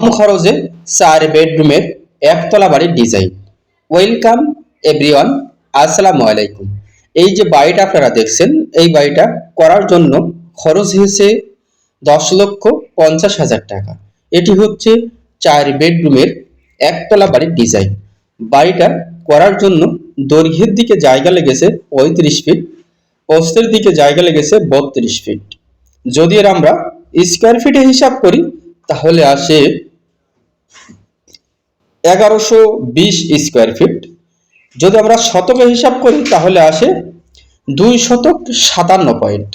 কম খরচে চার বেডরুমের একতলা বাড়ির ডিজাইন ওয়েলকাম এভরিওয়ান আসসালামু আলাইকুম। এই যে বাড়িটা আপনারা দেখছেন, এই বাড়িটা করার জন্য খরচ হয়েছে দশ লক্ষ পঞ্চাশ হাজার টাকা। এটি হচ্ছে চার বেডরুমের একতলা বাড়ির ডিজাইন বাড়িটা করার জন্য দৈর্ঘ্যের দিকে জায়গা লেগেছে পঁয়ত্রিশ ফিট প্রস্থের দিকে জায়গা লেগেছে বত্রিশ ফিট যদি এর আমরা স্কোয়ার ফিটে হিসাব করি, তাহলে আসে এগারোশো বিশ স্কোয়ার ফিট যদি আমরা শতকে হিসাব করি, তাহলে আসে দুই শতক সাতান্ন পয়েন্ট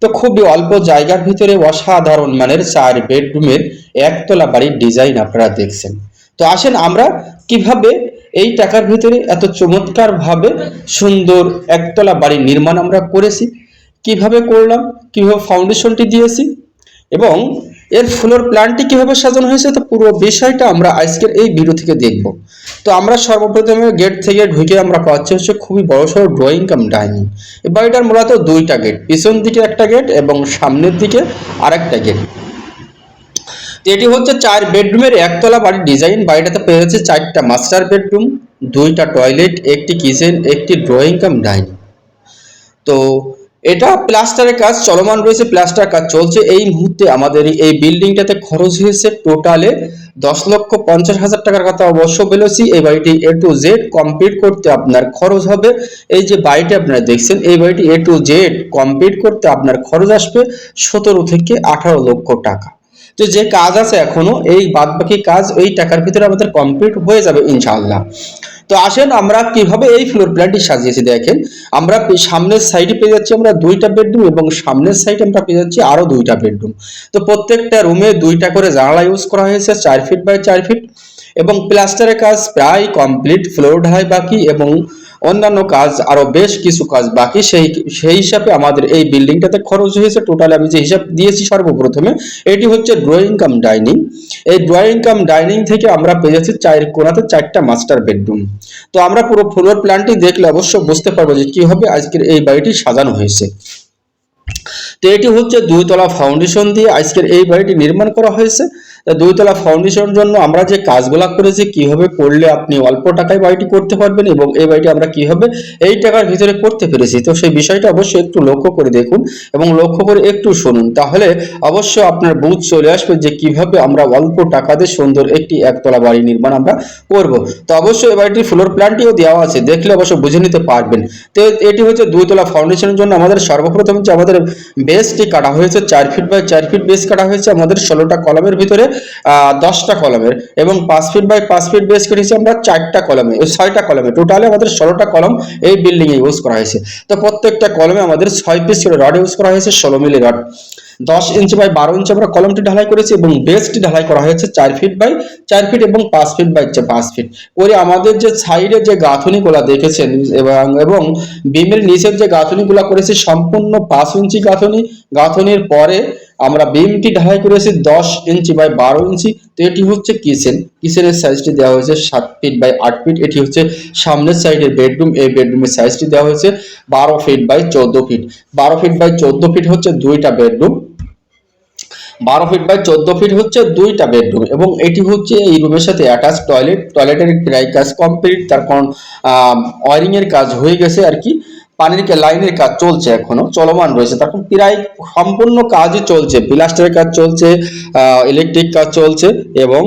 তো খুবই অল্প জায়গার ভিতরে অসাধারণ মানের চার বেডরুমের একতলা বাড়ির ডিজাইন আপনারা দেখছেন। তো আসেন আমরা কীভাবে এই টাকার ভিতরে এত চমৎকার ভাবে সুন্দর একতলা বাড়ির নির্মাণ আমরা করেছি, কীভাবে করলাম, কীভাবে ফাউন্ডেশনটি দিয়েছি এবং এর ফ্লোর প্ল্যানটি কীভাবে সাজানো হয়েছে, তো পুরো বিষয়টা আমরা আজকের এই ভিডিও থেকে দেখব। তো আমরা সর্বপ্রথমে গেট থেকে ঢুকে আমরা পাচ্ছি হচ্ছে খুবই বড় সড়ো ড্রয়িং কাম ডাইনিং এই বাড়িটার মূলত দুইটা গেট পিছন দিকে একটা গেট এবং সামনের দিকে আরেকটা গেট এটি হচ্ছে চার বেডরুমের একতলা বাড়ির ডিজাইন বাড়িটাতে পেয়ে যাচ্ছে চারটা মাস্টার বেডরুম দুইটা টয়লেট একটি কিচেন একটি ড্রয়িং কাম ডাইনিং তো এটা প্লাস্টারের কাজ, চলমান রয়েছে প্লাস্টার কাজ চলছে। এই মুহূর্তে আমাদের এই বিল্ডিংটাতে খরচ হয়েছে টোটালে দশ লক্ষ পঞ্চাশ হাজার টাকার কথা অবশ্য বলেছি। এই বাড়িটি এ টু জেড কমপ্লিট করতে আপনার খরচ হবে। এই যে বাড়িটি আপনারা দেখছেন, এই বাড়িটি এ টু জেড কমপ্লিট করতে আপনার খরচ আসবে সতেরো থেকে আঠারো লক্ষ টাকা। তো যে কাজ আছে এখনও, এই বাদবাকি কাজ ওই টাকার ভিতরে আমাদের কমপ্লিট হয়ে যাবে ইনশাআল্লাহ। তো আসেন আমরা কীভাবে এই ফ্লোর প্ল্যানটি সাজিয়েছি দেখেন। আমরা সামনের সাইডে পেয়ে যাচ্ছি আমরা দুইটা বেডরুম এবং সামনের সাইডে আমরা পেয়ে যাচ্ছি আরও দুইটা বেডরুম তো প্রত্যেকটা রুমে দুইটা করে জানালা ইউজ করা হয়েছে, চার ফিট বাই চার ফিট এবং প্লাস্টারের কাজ প্রায় কমপ্লিট ফ্লোর ঢালাই বাকি এবং অন্যান্য কাজ আরও বেশ কিছু কাজ বাকি। সেই সেই হিসাবে আমাদের এই বিল্ডিংটাতে খরচ হয়েছে। টোটাল আমি যে হিসাব দিয়েছি সর্বপ্রথমে, এটি হচ্ছে ড্রয়িং কাম ডাইনিং এই ড্রয়িং কাম ডাইনিং থেকে আমরা পেয়েছি চার কোনাতে চারটা মাস্টার বেডরুম তো আমরা পুরো ফ্লোর প্ল্যানটি দেখলে অবশ্য বুঝতে পারব যে কীভাবে আজকের এই বাড়িটি সাজানো হয়েছে। তো এটি হচ্ছে দুইতলা ফাউন্ডেশন দিয়ে আজকের এই বাড়িটি নির্মাণ করা হয়েছে। তা দুইতলা ফাউন্ডেশনের জন্য আমরা যে কাজগুলা করেছি, কীভাবে করলে আপনি অল্প টাকায় বাড়িটি করতে পারবেন এবং এই বাড়িটি আমরা কীভাবে এই টাকার ভিতরে করতে পেরেছি, তো সেই বিষয়টা অবশ্যই একটু লক্ষ্য করে দেখুন এবং লক্ষ্য করে একটু শুনুন। তাহলে অবশ্যই আপনার বুঝ চলে আসবে যে কীভাবে আমরা অল্প টাকাতে সুন্দর একটি একতলা বাড়ি নির্মাণ আমরা করব। তো অবশ্যই এই বাড়িটির ফ্লোর প্ল্যানটিও দেওয়া আছে, দেখলে অবশ্য বুঝে নিতে পারবেন। তো এটি হচ্ছে দুইতলা ফাউন্ডেশনের জন্য আমাদের সর্বপ্রথম যে আমাদের বেসটি কাটা হয়েছে, চার ফিট বাই চার ফিট বেস কাটা হয়েছে, আমাদের ষোলোটা কলমের ভিতরে দশটা কলমের এবং পাঁচ ফিট বাই পাঁচ ফিট বেস কেটেছি আমরা চারটা কলমে ছয়টা কলমে। টোটালি আমাদের ষোলোটা কলম এই বিল্ডিং এ ইউজ করা হয়েছে। তো প্রত্যেকটা কলমে আমাদের ছয় পিস করে রড ইউজ করা হয়েছে ষোলো মিলি রড দশ ইঞ্চি বাই বারো ইঞ্চি আমরা কলমটি ঢালাই করেছি এবং বেসটি ঢালাই করা হয়েছে চার ফিট বাই চার ফিট এবং পাঁচ ফিট বাই পাঁচ ফিট করে আমাদের যে সাইডে যে গাঁথনিগুলা দেখেছেন এবং এবং বিমের নিচের যে গাঁথনিগুলা করেছি, সম্পূর্ণ পাঁচ ইঞ্চি গাঁথনি। গাঁথনির পরে আমরা বিমটি ঢালাই করেছি দশ ইঞ্চি বাই বারো ইঞ্চি, তো এটি হচ্ছে কিচেন। কিচেনের সাইজটি দেওয়া হয়েছে সাত ফিট বাই আট ফিট এটি হচ্ছে সামনের সাইডের বেডরুম এই বেডরুমের সাইজটি দেওয়া হয়েছে বারো ফিট বাই চোদ্দ ফিট বারো ফিট বাই চোদ্দ ফিট হচ্ছে দুইটা বেডরুম বারো ফিট বাই চোদ্দ ফিট হচ্ছে দুইটা বেডরুম এবং এটি হচ্ছে এই রুমের সাথে অ্যাটাচ টয়লেট টয়লেটের কাজ কমপ্লিট তার কারণ ওয়ারিং এর কাজ হয়ে গেছে আর কি। পানির লাইনের কাজ চলছে এখনও, চলমান রয়েছে। তখন প্রায় সম্পূর্ণ কাজই চলছে। প্লাস্টারের কাজ চলছে ইলেকট্রিক কাজ চলছে এবং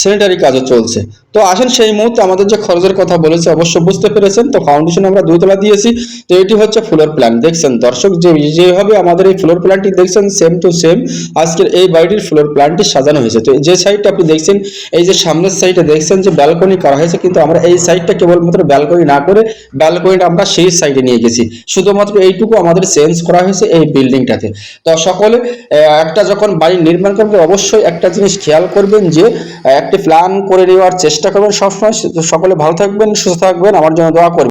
স্যানিটারি কাজও চলছে। তো আসেন সেই মুহূর্তে আমাদের যে খরচের কথা বলেছে, অবশ্য বুঝতে পেরেছেন, তো ফাউন্ডেশন আমরা দুইতলা দিয়েছি, তো এটি হচ্ছে ফ্লোর প্ল্যান দেখছেন? দর্শক, যে, যেভাবে আমাদের এই ফ্লোর প্ল্যানটি দেখছেন সেম টু সেম আজকের এই বাড়িটির ফ্লোর প্ল্যানটি সাজানো হয়েছে। তো যে সাইডটা আপনি দেখছেন, এই যে সামনের সাইডে দেখছেন যে ব্যালকনি করা হয়েছে, কিন্তু আমরা এই সাইডটা কেবলমাত্র ব্যালকনি না করে ব্যালকনিটা আমরা সেই সাইডে নিয়ে গেছি। শুধুমাত্র এইটুকু আমাদের চেঞ্জ করা হয়েছে এই বিল্ডিংটাতে তো সকলে একটা যখন বাড়ি নির্মাণ করবে অবশ্যই একটা জিনিস খেয়াল করবেন যে একটি প্ল্যান করে নেওয়ার চেষ্টা করবেন সবসময়। সকলে ভালো থাকবেন সুস্থ থাকবেন। আমার জন্য দোয়া করবেন।